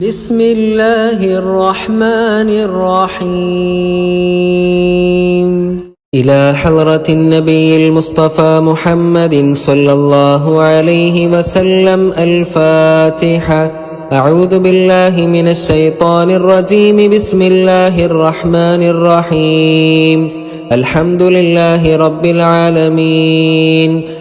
بسم الله الرحمن الرحيم. إلى حضرة النبي المصطفى محمد صلى الله عليه وسلم الفاتحة. أعوذ بالله من الشيطان الرجيم. بسم الله الرحمن الرحيم. الحمد لله رب العالمين.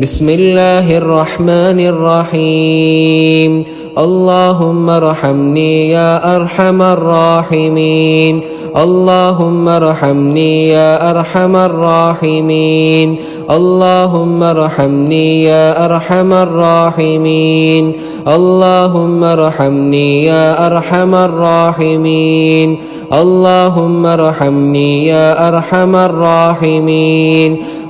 بسم الله الرحمن الرحيم. اللهم ارحمني يا أرحم الراحمين. اللهم ارحمني يا أرحم الراحمين. اللهم ارحمني يا أرحم الراحمين. اللهم ارحمني يا أرحم الراحمين. اللهم ارحمني يا أرحم الراحمين.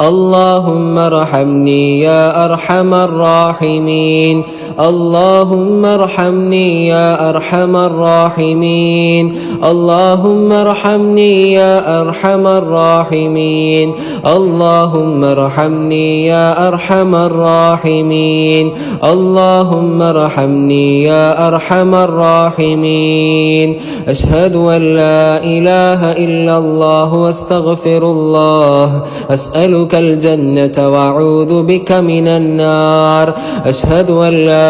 اللهم ارحمني يا أرحم الراحمين. اللهم ارحمني يا أرحم الراحمين. اللهم ارحمني يا أرحم الراحمين. اللهم ارحمني يا أرحم الراحمين. اللهم ارحمني يا أرحم الراحمين. أشهد أن لا إله إلا الله واستغفر الله. أسألك الجنة وأعوذ بك من النار. أشهد أن لا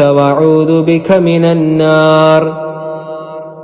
وأعوذ بك من النار.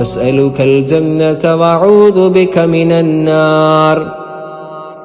أسألك الجنة وأعوذ بك من النار.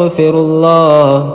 واستغفر الله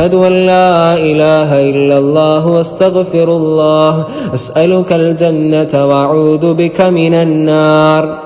أن لا إله إلا الله واستغفر الله. أسألك الجنة وأعوذ بك من النار.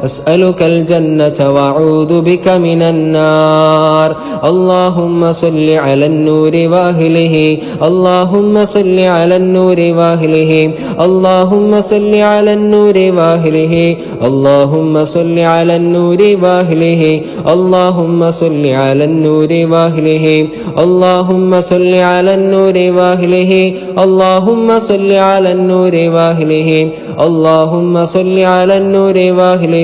أسألك الجنة وأعوذ بك من النار. اللهم صل على النور وأهله. اللهم صل على النور وأهله. اللهم صل على النور وأهله. اللهم صل على النور وأهله. اللهم صل على النور وأهله. اللهم صل على النور وأهله. اللهم صل على النور وأهله. اللهم صل على النور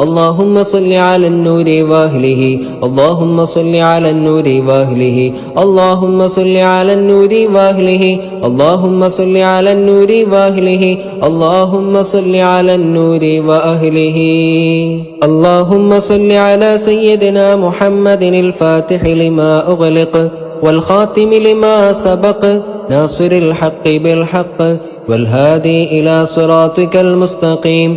اللهم صل على النور واهله. اللهم صل على النور واهله. اللهم صل على النور واهله. اللهم صل على النور واهله. اللهم صل على النور واهله. اللهم صل على سيدنا محمد الفاتح لما أغلق والخاتم لما سبق. ناصر الحق بالحق والهادي إلى صراطك المستقيم.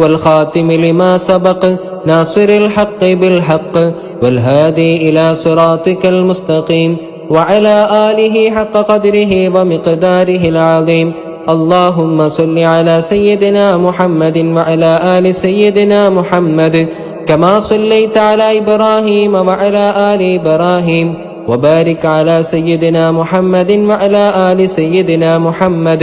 والخاتم لما سبق ناصر الحق بالحق والهادي إلى صراطك المستقيم وعلى آله حق قدره ومقداره العظيم. اللهم صل على سيدنا محمد وعلى آل سيدنا محمد كما صليت على إبراهيم وعلى آل إبراهيم وبارك على سيدنا محمد وعلى آل سيدنا محمد.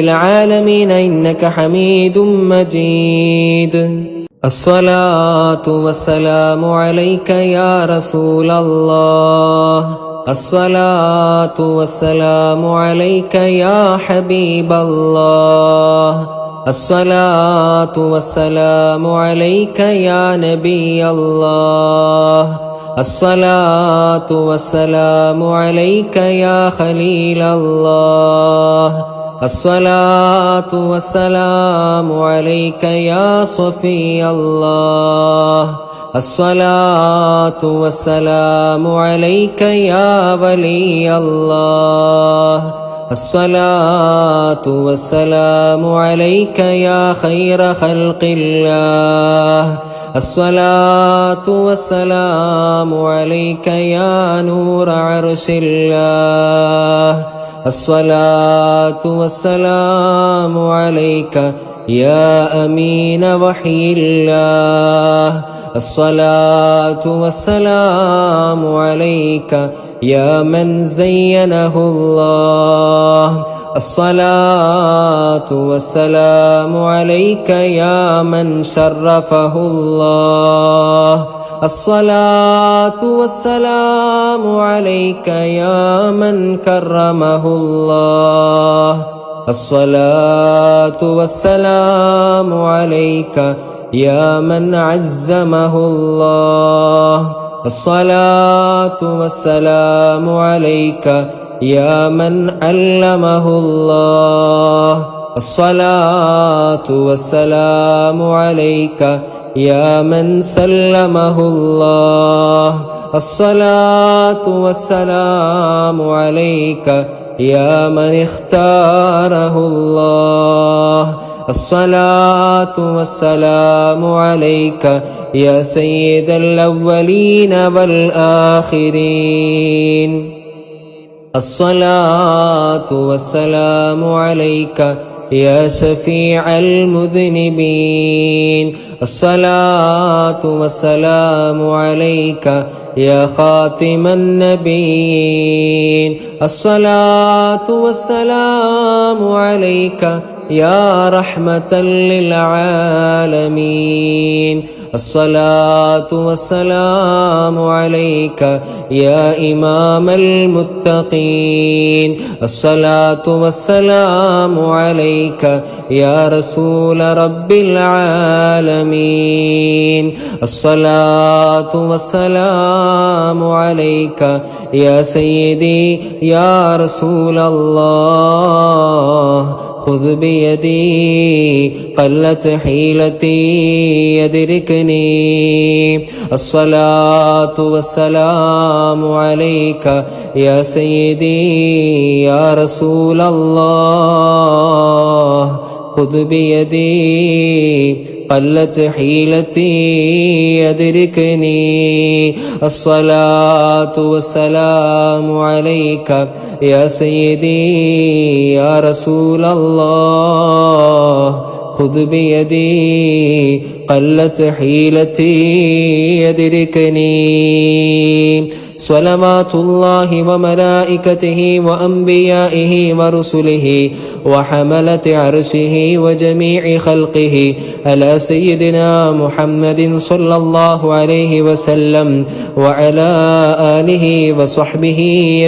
العالمين إنك حميد مجيد. الصلاة والسلام عليك يا رسول الله. الصلاة والسلام عليك يا حبيب الله. الصلاة والسلام عليك يا نبي الله. الصلاة والسلام عليك يا خليل الله. الصلاة والسلام عليك يا صفي الله. الصلاة والسلام عليك يا ولي الله. الصلاة والسلام عليك يا خير خلق الله. الصلاة والسلام عليك يا نور عرش الله. الصلاة والسلام عليك يا أمين وحي الله. الصلاة والسلام عليك يا من زينه الله. الصلاة والسلام عليك يا من شرفه الله. الصلاة والسلام عليك يا من كرمه الله. الصلاة والسلام عليك يا من عزمه الله. الصلاة والسلام عليك يا من علمه الله. الصلاة والسلام عليك يا من سلمه الله الصلاة والسلام عليك. يا من اختاره الله الصلاة والسلام عليك. يا سيد الأولين والآخرين. الصلاة والسلام عليك. يا شفيع المذنبين. الصلاة والسلام عليك يا خاتم النبيين. الصلاة والسلام عليك يا رحمة للعالمين. الصلاة والسلام عليك يا إمام المتقين. الصلاة والسلام عليك يا رسول رب العالمين. الصلاة والسلام عليك يا سيدي يا رسول الله. خذ بيدي قلت حيلتي يدركني الصلاة والسلام عليك يا سيدي يا رسول الله خذ بيدي قلت حيلتي يدركني الصلاة والسلام عليك يا سيدي يا رسول الله خذ بيدي قلت حيلتي يدركني. صلوات الله وملائكته وأنبيائه ورسله وحملة عرشه وجميع خلقه على سيدنا محمد صلى الله عليه وسلم وعلى آله وصحبه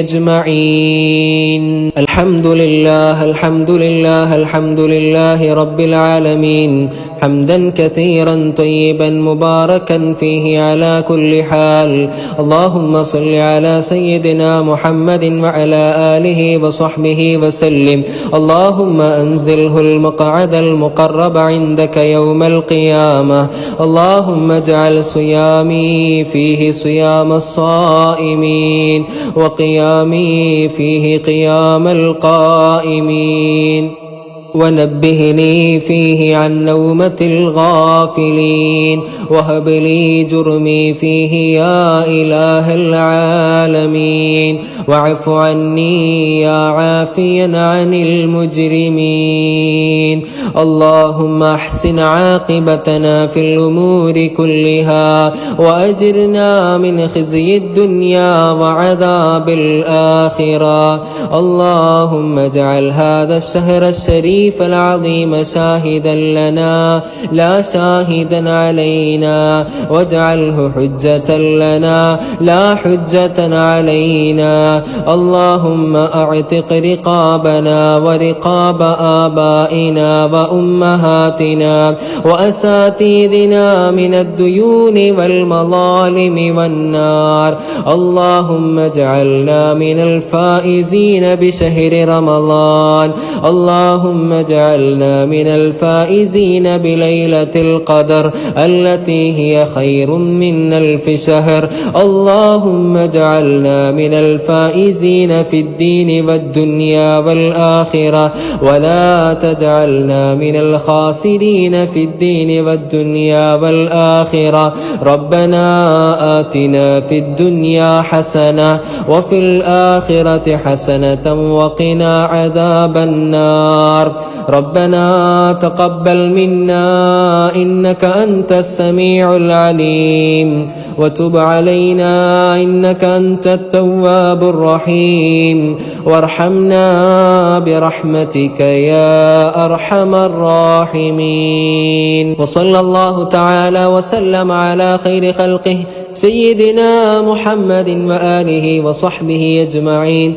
أجمعين. الحمد لله الحمد لله الحمد لله رب العالمين. حمدا كثيرا طيبا مباركا فيه على كل حال. اللهم صل على سيدنا محمد وعلى آله وصحبه وسلم. اللهم أنزله المقعد المقرب عندك يوم القيامة. اللهم اجعل صيامي فيه صيام الصائمين وقيامي فيه قيام القائمين. ونبهني فيه عن نومة الغافلين. وهب لي جرمي فيه يا إله العالمين. واعف عني يا عافيا عن المجرمين. اللهم احسن عاقبتنا في الأمور كلها وأجرنا من خزي الدنيا وعذاب الآخرة. اللهم اجعل هذا الشهر الشريف العظيم شاهدا لنا لا شاهدا علينا. واجعله حجة لنا لا حجة علينا. اللهم أعتق رقابنا ورقاب آبائنا وأمهاتنا وأساتذنا من الديون والمظالم والنار. اللهم اجعلنا من الفائزين بشهر رمضان. اللهم اجعلنا من الفائزين بليلة القدر التي هي خير من ألف شهر. اللهم اجعلنا من الفائزين في الدين والدنيا والآخرة. ولا تجعلنا من الخاسرين في الدين والدنيا والآخرة. ربنا آتنا في الدنيا حسنة وفي الآخرة حسنة وقنا عذاب النار. ربنا تقبل منا إنك أنت السميع العليم وتب علينا إنك أنت التواب الرحيم وارحمنا برحمتك يا أرحم الراحمين وصلى الله تعالى وسلم على خير خلقه سيدنا محمد وآله وصحبه أجمعين